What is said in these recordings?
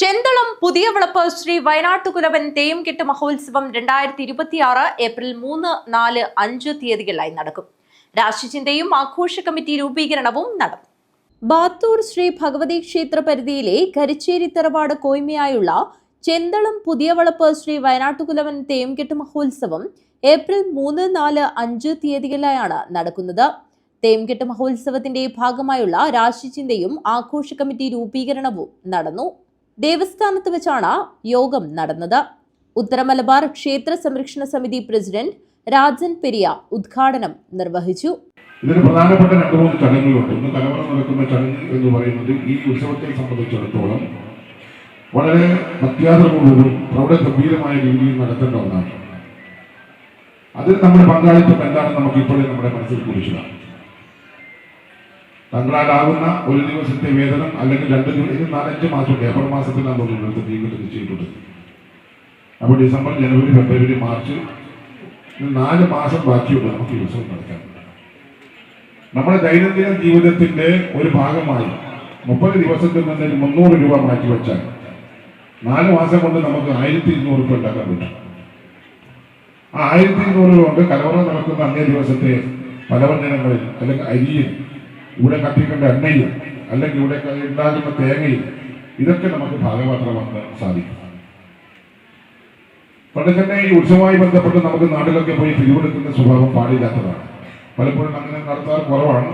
ചെന്തളം പുതിയ വിളപ്പ് ശ്രീ വയനാട്ടുകുലവൻ തേയുംകെട്ട് മഹോത്സവം രണ്ടായിരത്തി ഇരുപത്തിയാറ് ഏപ്രിൽ മൂന്ന് നാല് അഞ്ച് തീയതികളിലായി നടക്കും. രാശിചിന്തയും ആഘോഷ കമ്മിറ്റി രൂപീകരണവും നടക്കും. ബാത്തൂർ ശ്രീ ഭഗവതി ക്ഷേത്ര പരിധിയിലെ കരിച്ചേരി തറവാട് കോയ്മയായുള്ള ചെന്തളം പുതിയ വളപ്പ് ശ്രീ വയനാട്ടുകുലവൻ തെയ്യംകെട്ട് മഹോത്സവം ഏപ്രിൽ മൂന്ന് നാല് അഞ്ച് തീയതികളിലായാണ് നടക്കുന്നത്. തേംകെട്ട് മഹോത്സവത്തിന്റെ ഭാഗമായുള്ള രാശിചിന്തയും ആഘോഷ കമ്മിറ്റി രൂപീകരണവും നടന്നു. ദേവസ്ഥാനത്ത് വെച്ചാണ് യോഗം നടന്നത്. ഉത്തരമലബാർ ക്ഷേത്ര സംരക്ഷണ സമിതി പ്രസിഡന്റ് രാജൻ പെരിയ ഉദ്ഘാടനം നിർവഹിച്ചു. ഇതിന് പ്രധാനപ്പെട്ട രണ്ട് മൂന്ന് ചടങ്ങുകളുണ്ട്. ഇന്ന് കലവറ നടക്കുന്ന ചടങ്ങ് എന്ന് പറയുന്നത് ഈ ഉത്സവത്തെ സംബന്ധിച്ചിടത്തോളം വളരെ അത്യാഗ്രഹപൂർവം വളരെ ഗംഭീരമായ രീതിയിൽ നടത്തേണ്ട ഒന്നാണ്. അതിൽ നമ്മുടെ പങ്കാളിത്തം എന്താണ് നമുക്ക് ഇപ്പോഴും നമ്മുടെ മനസ്സിൽ കുറിച്ചതാണ് തങ്ങളാലാകുന്ന ഒരു ദിവസത്തെ വേതനം അല്ലെങ്കിൽ രണ്ട് ദിവസം നാലഞ്ച് മാസം ഏപ്രിൽ മാസത്തിലാണ് തോന്നുന്നത് ജീവിതത്തിൽ ചെയ്തിട്ടുണ്ട് അപ്പോൾ ഡിസംബർ ജനുവരി ഫെബ്രുവരി മാർച്ച് നാല് മാസം ബാക്കിയുള്ള നമുക്ക് ഉത്സവം നടത്താൻ നമ്മുടെ ദൈനംദിന ജീവിതത്തിന്റെ ഒരു ഭാഗമായി മുപ്പത് ദിവസത്തിൽ നിന്ന് മുന്നൂറ് രൂപ മാറ്റി വെച്ചാൽ നാല് മാസം കൊണ്ട് നമുക്ക് ആയിരത്തി ഇരുന്നൂറ് രൂപ ഉണ്ടാക്കാൻ പറ്റും. ആ ആയിരത്തി ഇരുന്നൂറ് രൂപ കൊണ്ട് കലവറ നടക്കുന്ന അന്നേ ദിവസത്തെ പലവ്യഞ്ജനങ്ങളിൽ അല്ലെങ്കിൽ അരിയിൽ ഇവിടെ കത്തിക്കേണ്ട എണ്ണയില്ല അല്ലെങ്കിൽ ഇവിടെ ഉണ്ടാകുന്ന തേങ്ങയില്ല ഇതൊക്കെ നമുക്ക് ഭാഗപാത്രമാക്കാൻ സാധിക്കും. പണ്ട് തന്നെ ഈ ഉത്സവമായി ബന്ധപ്പെട്ട് നമുക്ക് നാട്ടിലൊക്കെ പോയി പിരിവെടുക്കുന്ന സ്വഭാവം പാടില്ലാത്തതാണ്. പലപ്പോഴും അങ്ങനെ നടത്താറ് കുറവാണ്.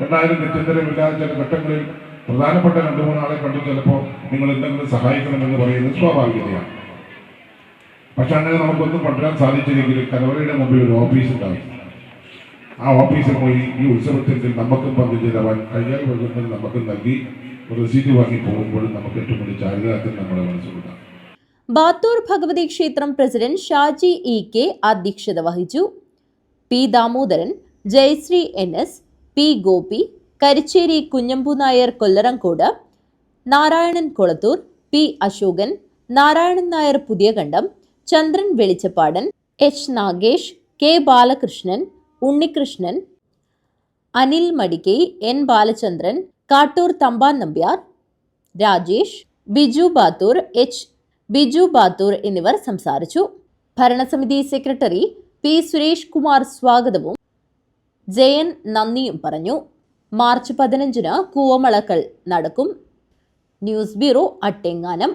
രണ്ടായിരം നിത്യന്തരമില്ലാതെ ചില ഘട്ടങ്ങളിൽ പ്രധാനപ്പെട്ട രണ്ടു മൂന്നാളെ കണ്ടു ചിലപ്പോൾ നിങ്ങൾ എന്തെങ്കിലും സഹായിക്കണമെന്ന് പറയുന്നത് സ്വാഭാവികതയാണ്. പക്ഷെ അങ്ങനെ നമുക്കൊന്നും പഠിക്കാൻ സാധിച്ചില്ലെങ്കിൽ കലവറയുടെ മുമ്പിൽ ഒരു ഓഫീസ് ഉണ്ടാവും ആ ഓഫീസിൽ പോയി ഈ ഉത്സവത്തിൽ നമുക്കും പങ്കുചേരാൻ കയ്യാൽ വകുപ്പിൽ നമുക്ക് നൽകി റസീറ്റ് വാങ്ങി പോകുമ്പോൾ നമുക്ക് ഏറ്റവും വലിയ ചാരിതാർത്ഥ്യം നമ്മുടെ മനസ്സിലുണ്ടാകും. ബാത്തൂർ ഭഗവതി ക്ഷേത്രം പ്രസിഡന്റ് ഷാജി ഇ കെ അധ്യക്ഷത വഹിച്ചു. P Damodaran Jayashree N S P Gopi Karicheri Kunhambu Nair Kollarankode Narayanan Kolathur P Ashokan Narayanan Nair Puthiyakandam Chandran Velichappadan H Nagesh K Balakrishnan Unnikrishnan Anil Madikai N Balachandran Kattoor Thamban Nambiar Rajesh Biju Bathur H Biju Bathur എന്നിവർ സംസാരിച്ചു. ഭരണസമിതി secretary P Suresh Kumar സ്വാഗതവും ജയൻ നന്ദിയും പറഞ്ഞു. March പതിനഞ്ചിന് കൂവമളക്കൽ നടക്കും. News bureau Attenganam.